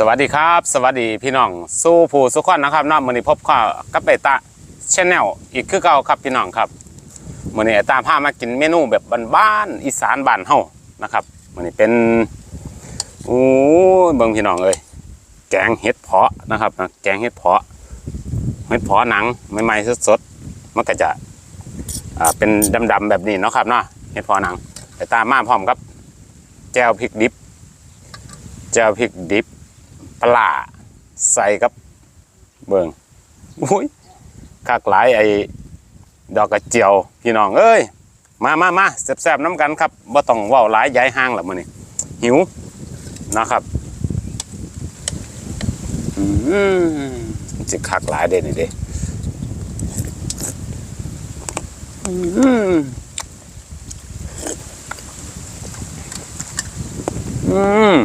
สวัสดีครับ สวัสดีพี่น้องสู้ผู้สุขคนนะครับเนามือนี้พบข้ากับไอตาชแนลอีกคือเก่าครับพี่น้องครับมือนี้ไอตาพามากินเมนูแบบบ้านๆอีสานบ้านเฮานะครับมือนี้เป็นโอ้เบิ่งพี่น้องเอ้ยแกงเห็ดเพาะนะครับนะแกงเห็ดเพาะเห็ดเพาะหนังใหม่ๆสดๆมันก็จะอ่าเป็นดำๆแบบนี้เนาะครับเนาะเห็ดเพาะหนังไอตามาพร้อมกับแจ่วพริกดิบแจ่วพริกดิบ ปลาใส่กับเบิงอุ้ยคากหลายไอ้ดอกกระเจียวพี่น้องเอ้ยมามามาแซ่บๆน้ำกันครับบ่ต้องว้าหลายย้ายห้างหรอกมื้อนี้หิวนะครับอืมสิคักหลายเด้นี่เด้อืมอืม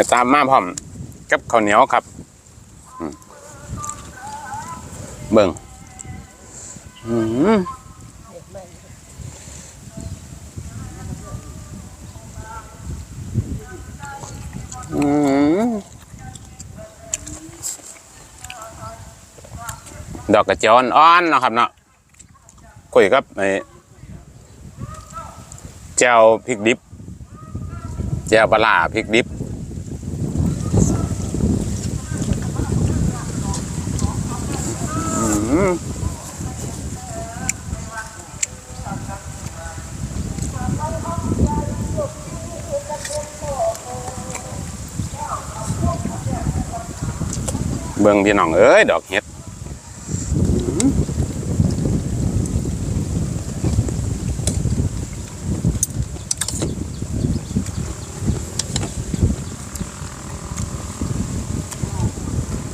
ให้ตามมาพร้อมกับข้าวเหนียวครับเบิ่งอืมอืมดอกกระเจียวอ่อนๆนะครับเนาะคุยกับไอ้แจ่วพริกดิบแจ่วปลาพริกดิบ อืม เบิ่งพี่น้องเอ้ย ดอกเห็ด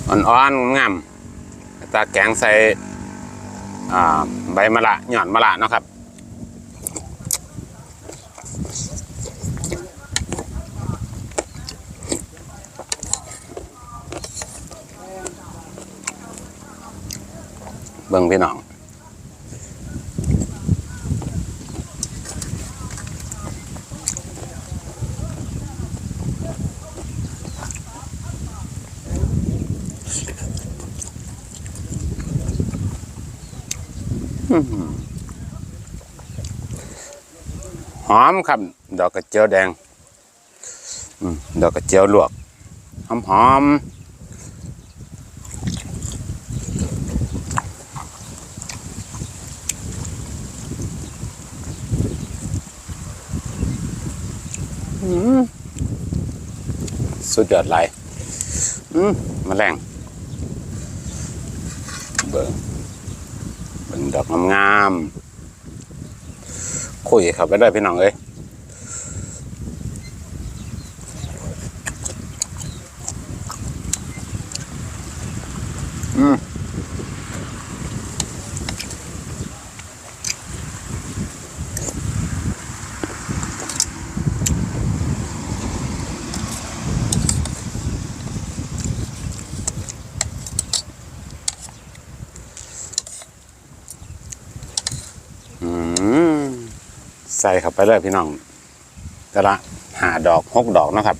อ่อนๆงาม ตาแกงใส่ใบมะระหย่อนมะระเนาะครับเบิ่งพี่น้อง หอมครับ ดอกกระเจียวแดงดอกกระเจียวลวก หอมหอมสุดยอดเลยมแมาแรงเบิ่ง ดอกงามๆคุยครับไปได้พี่น้องเอ้ยอืม ส่เข้าไปเลยพี่น้องแต่ละหาดอกหกดอกนะครับ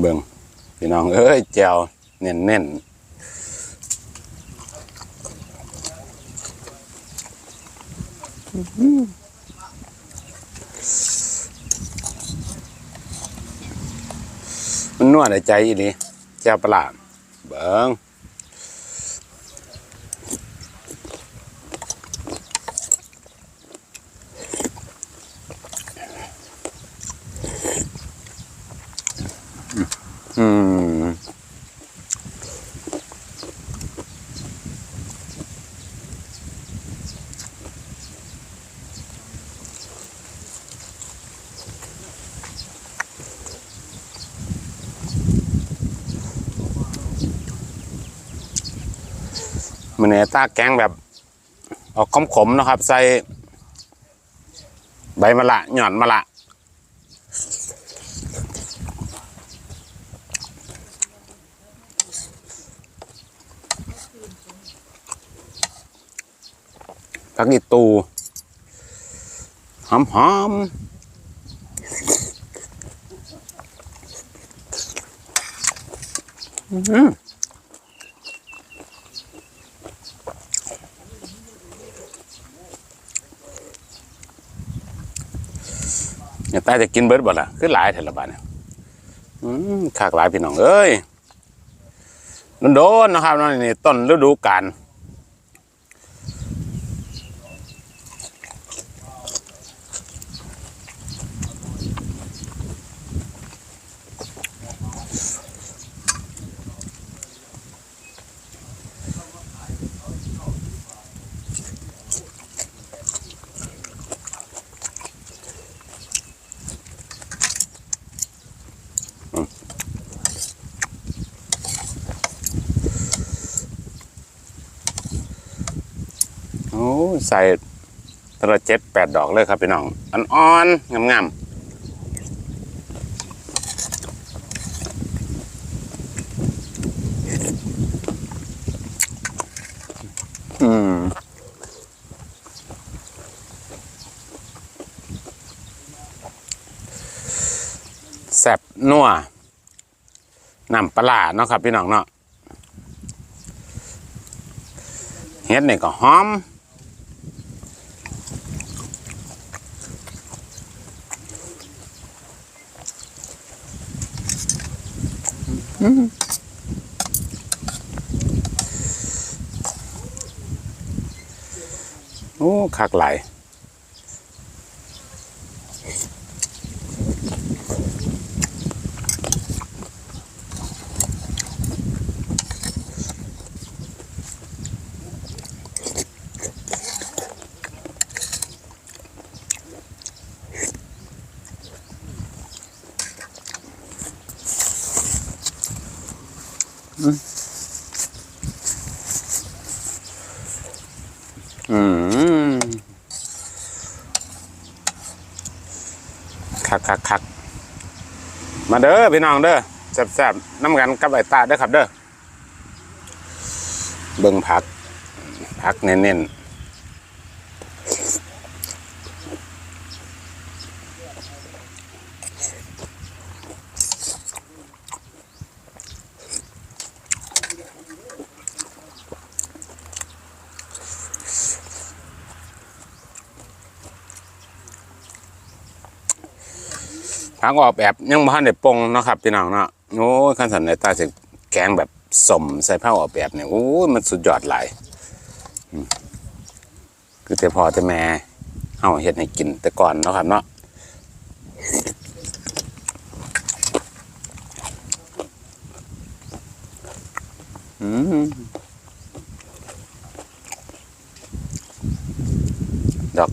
เบิ่งพี่น้องเอ้ยแจวเน่นเน่น มันนวดในใจอีนี่แจ่วปลาร้าดเบิ้งอืม ตาแกงแบบ ออกขมๆนะครับ ใส่ใบมะละหย่อนมะละผักอีตูหอมหอมอื้อ เนี่ยตาจะกินเบิร์ดบ่ล่ะคือหลายเถอะละบาดเนี่ยอืมขากหลายพี่น้องเอ้ยโดนๆนะครับนี่ต้นฤดูกาล โอ้ย ใส่ตะละเจ็ดแปดดอกเลยครับพี่น้องอ่อนๆงามๆอืมแซบนัวน้ำปลาร้าเนาะครับ พี่น้องเนาะเฮ็ดนี่ก็หอม โอ้คักหลาย คักคักมาเด้อพี่น้องเด้อแซ่บๆน้ำกันกับไอตาเด้อครับเด้อเบิ่งผักผักเน้นๆ ผักออกแบบยังบ่ทันได้ปงนะครับพี่น้องเนาะโอ้ขั้นสันไอตาสิแกงแบบสมใส่ผ้าออกแบบเนี่ยโอ้ยมันสุดยอดหลายคือแต่พอแต่แม่เฮาเฮ็ดให้กินแต่ก่อนเนาะครับเนาะอืมดอก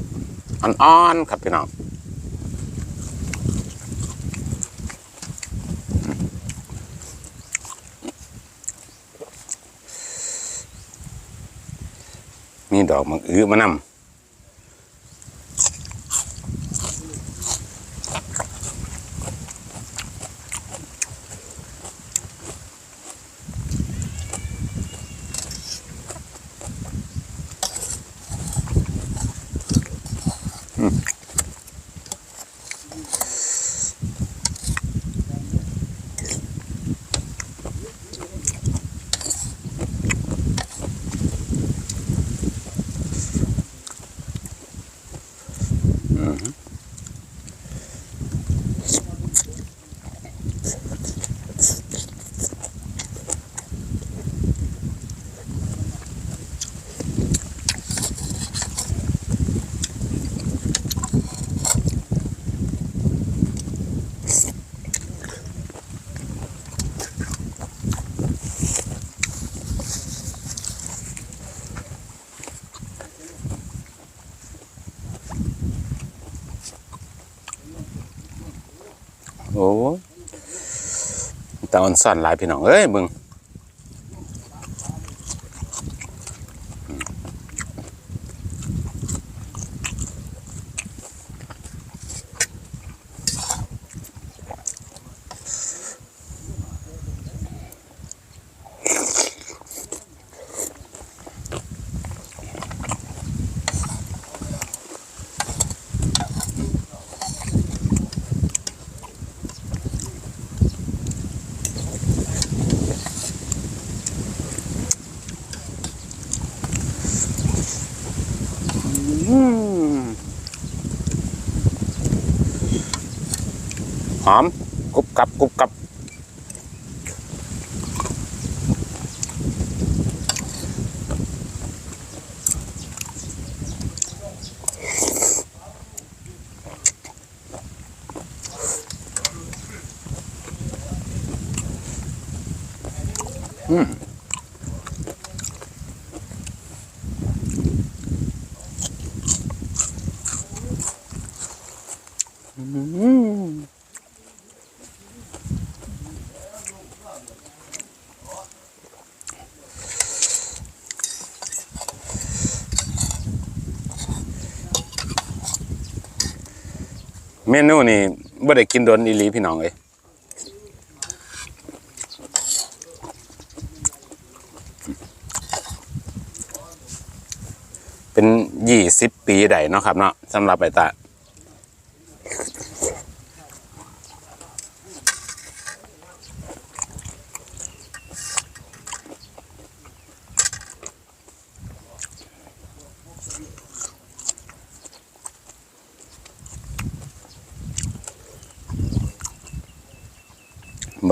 อ่อนๆครับพี่น้อง ดอกมังอื้อมานำ โอ้ตาอ่อนซ่อนหลายพี่น้องเอ้ยเบึง หอมกรุบกรับกรุบกรับ เมนูนี่บ่ได้กินโดนอีหลีพี่น้องเอ้ยเป็นยี่สิบปีใดเนาะครับเนาะสำหรับไอตา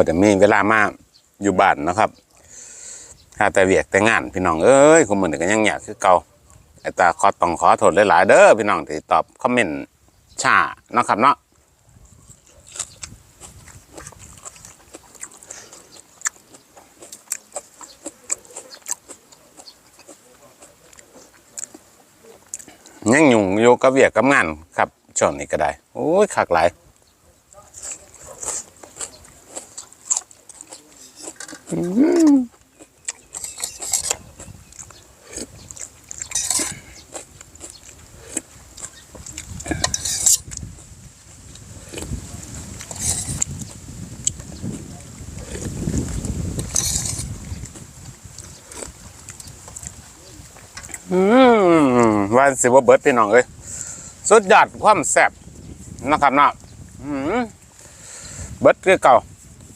บ่มีเวลามาอยู่บ้านนะครับถ้าแต่เวียกแต่งานพี่น้องเอ้ยคุณมือนก็ยังอยากคือเก่าไอ้ตาขอต้องขอโทษหลายๆเด้อพี่น้องที่ตอบคอมเมนต์ช้านะครับเนาะยังยุ่งอยู่กับเวียกกับงานครับช่วงนี้ก็ได้โอ้ยคักหลาย อืม วันสิว่าเบิร์ดพี่น้องเอ้ยสุดยอดความแซ่บนะครับนาะอืมเบิร์ดคือเก่า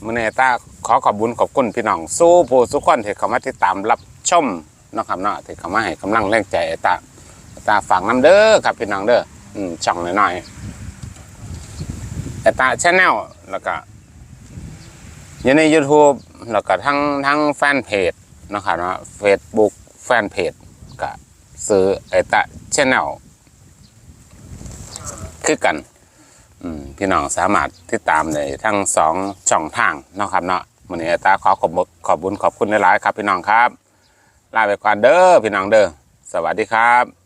มือนี้ตาขอขอบบุญขอบคุณพี่น้อง สู้ผู้สุขคนที่เขามาติดตามรับชมนะครับเนาะที่เขามาให้กำลังแรงใจตาตาฝากน้ำเด้อครับพี่น้องเด้ออืมช่องน้อยๆไอ้ตาชแนลแล้วก็อยู่ใน YouTube แล้วก็ทั้งทั้งแฟนเพจนะครับเนาะ Facebook แฟนเพจก็ซื้อไอตะชแนลคือกัน พี่น้องสามารถติดตามในทั้งสองช่องทางนะครับเนาะวันนี้ตาขอขอบขอบบุญขอบคุณหลายๆครับ พี่น้องครับ ลาไปก่อนเด้อพี่น้องเด้อสวัสดีครับ